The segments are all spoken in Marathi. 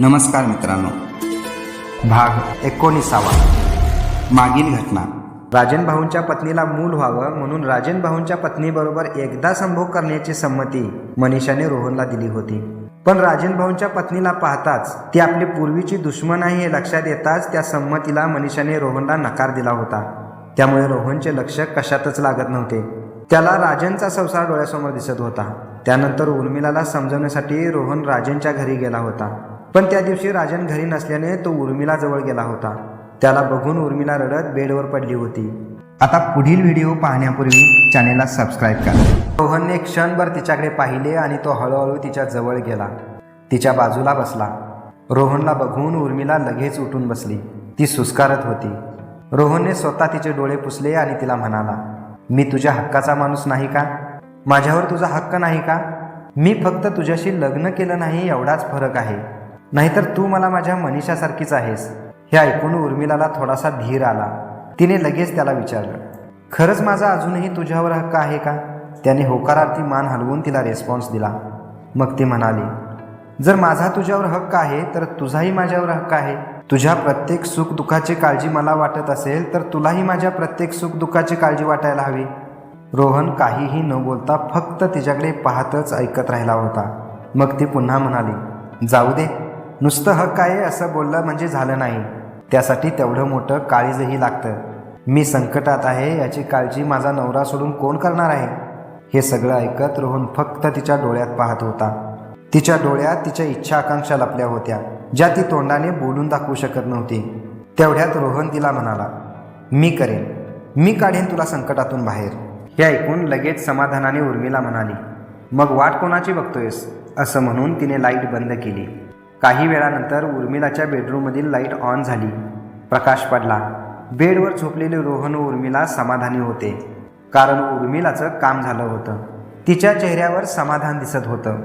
नमस्कार मित्रांनो. भाग एकोणीसावा. मागील घटना. राजन भाऊंच्या पत्नीला मूल व्हावं म्हणून राजन भाऊंच्या पत्नीबरोबर एकदा संभोग करण्याची संमती मनीषाने रोहनला दिली होती. पण राजन भाऊंच्या पत्नीला पाहताच ती आपली पूर्वीची दुश्मन आहे हे लक्षात येताच त्या संमतीला मनीषाने रोहनला नकार दिला होता. त्यामुळे रोहनचे लक्ष कशातच लागत नव्हते. त्याला राजनचा संसार डोळ्यासमोर दिसत होता. त्यानंतर उर्मिलाला समजवण्यासाठी रोहन राजनच्या घरी गेला होता. पण त्या दिवशी राजन घरी नसल्याने तो उर्मिला जवळ गेला होता. त्याला बघून उर्मिला रडत बेडवर पडली होती. आता पुढील व्हिडिओ पाहण्यापूर्वी चॅनेलला सबस्क्राईब करा. रोहनने क्षणभर तिच्याकडे पाहिले आणि तो हळूहळू तिच्या जवळ गेला. तिच्या बाजूला बसला. रोहनला बघून उर्मिला लगेच उठून बसली. ती सुस्कारत होती. रोहनने स्वतः तिचे डोळे पुसले आणि तिला म्हणाला मी तुझ्या हक्काचा माणूस नाही का? माझ्यावर तुझा हक्क नाही का? मी फक्त तुझ्याशी लग्न केलं नाही एवढाच फरक आहे. नाहीतर तू मला माझ्या मनीषासारखीच आहेस. हे ऐकून उर्मिलाला थोडासा धीर आला. तिने लगेच त्याला विचारलं खरंच माझा अजूनही तुझ्यावर हक्क आहे का? त्याने होकारार्थी मान हलवून तिला रेस्पॉन्स दिला. मग ती म्हणाली जर माझा तुझ्यावर हक्क आहे तर तुझाही माझ्यावर हक्क आहे. तुझ्या प्रत्येक सुख दुःखाची काळजी मला वाटत असेल तर तुलाही माझ्या प्रत्येक सुख दुःखाची काळजी वाटायला हवी. रोहन काहीही न बोलता फक्त तिच्याकडे पाहतच ऐकत राहिला होता. मग ती पुन्हा म्हणाली जाऊ दे. नुसतं हक्क आहे असं बोललं म्हणजे झालं नाही. त्यासाठी तेवढं मोठं काळीजही लागतं. मी संकटात आहे याची काळजी माझा नवरा सोडून कोण करणार आहे? हे सगळं ऐकत रोहन फक्त तिच्या डोळ्यात पाहत होता. तिच्या डोळ्यात तिच्या इच्छा आकांक्षा लपल्या होत्या ज्या ती तोंडाने बोलून दाखवू शकत नव्हती. तेवढ्यात रोहन तिला म्हणाला मी करेन. मी काढेन तुला संकटातून बाहेर. हे ऐकून लगेच समाधानाने उर्मिला म्हणाली मग वाट कोणाची बघतोयस? असं म्हणून तिने लाइट बंद केली. काही वेळानंतर उर्मिलाच्या बेडरूममधील लाइट ऑन झाली. प्रकाश पडला. बेडवर झोपलेले रोहन उर्मिला समाधानी होते. कारण उर्मिलाचं काम झालं होतं. तिच्या चेहऱ्यावर समाधान दिसत होतं.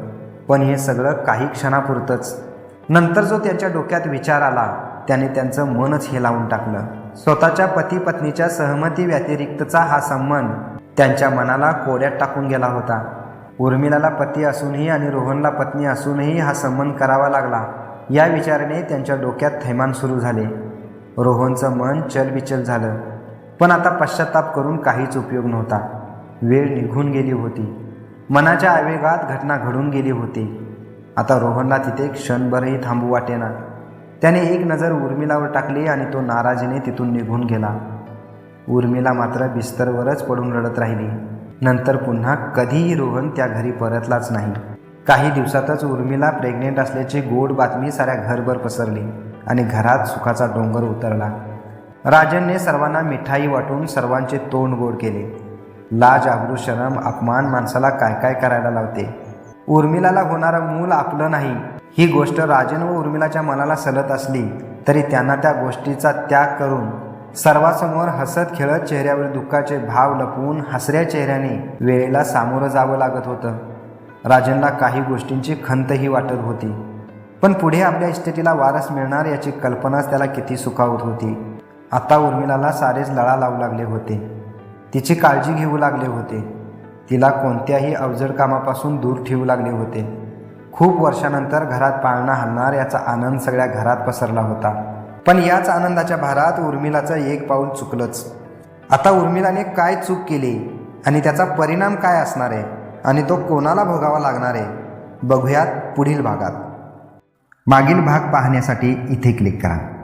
पण हे सगळं काही क्षणापुरतंच. नंतर जो त्याच्या डोक्यात विचार आला त्याने त्यांचं मनच हे लावून टाकलं. स्वतःच्या पती पत्नीच्या सहमती व्यतिरिक्तचा हा संबंध त्यांच्या मनाला कोड्यात टाकून गेला होता. उर्मिलाला पती असूनही आणि रोहनला पत्नी असूनही हा संबंध करावा लागला. या विचाराने त्यांच्या डोक्यात थैमान सुरू झाले. रोहनचं मन चलबिचल झालं. पण आता पश्चाताप करून काहीच उपयोग नव्हता. वेळ निघून गेली होती. मनाच्या आवेगात घटना घडून गेली होती. आता रोहनला तिथे क्षणभरही थांबू वाटेना. त्याने एक नजर उर्मिलावर टाकली आणि तो नाराजीने तिथून निघून गेला. उर्मिला मात्र बिस्तरवरच पडून रडत राहिली. नंतर पुन्हा कधीही रोहन त्या घरी परतलाच नाही. काही दिवसातच उर्मिला प्रेग्नेंट असल्याची गोड बातमी साऱ्या घरभर पसरली आणि घरात सुखाचा डोंगर उतरला. राजनने सर्वांना मिठाई वाटून सर्वांचे तोंड गोड केले. लाज आबरू शरम अपमान माणसाला काय काय करायला लावते? उर्मिलाला होणारं मूल आपलं नाही. ही गोष्ट राजन व उर्मिलाच्या मनाला सलत असली तरी त्यांना त्या गोष्टीचा त्याग करून सर्वांसमोर हसत खेळत चेहऱ्यावर दुःखाचे भाव लपवून हसऱ्या चेहऱ्याने वेळेला सामोरं जावं लागत होतं. राजनला काही गोष्टींची खंतही वाटत होती. पण पुढे आपल्या इस्टेटीला वारस मिळणार याची कल्पनाच त्याला किती सुखावत होती. आता उर्मिलाला सारेच लळा लावू लागले होते. तिची काळजी घेऊ लागले होते. तिला कोणत्याही अवजड कामापासून दूर ठेवू लागले होते. खूप वर्षानंतर घरात पाळणा हलणार याचा आनंद सगळ्या घरात पसरला होता. पण याच आनंदाच्या भारात उर्मिलाचं एक पाऊल चुकलंच. आता उर्मिलाने काय चूक केली आणि त्याचा परिणाम काय असणार आहे आणि तो कोणाला भोगावा लागणार आहे बघूयात पुढील भागात. मागील भाग पाहण्यासाठी इथे क्लिक करा.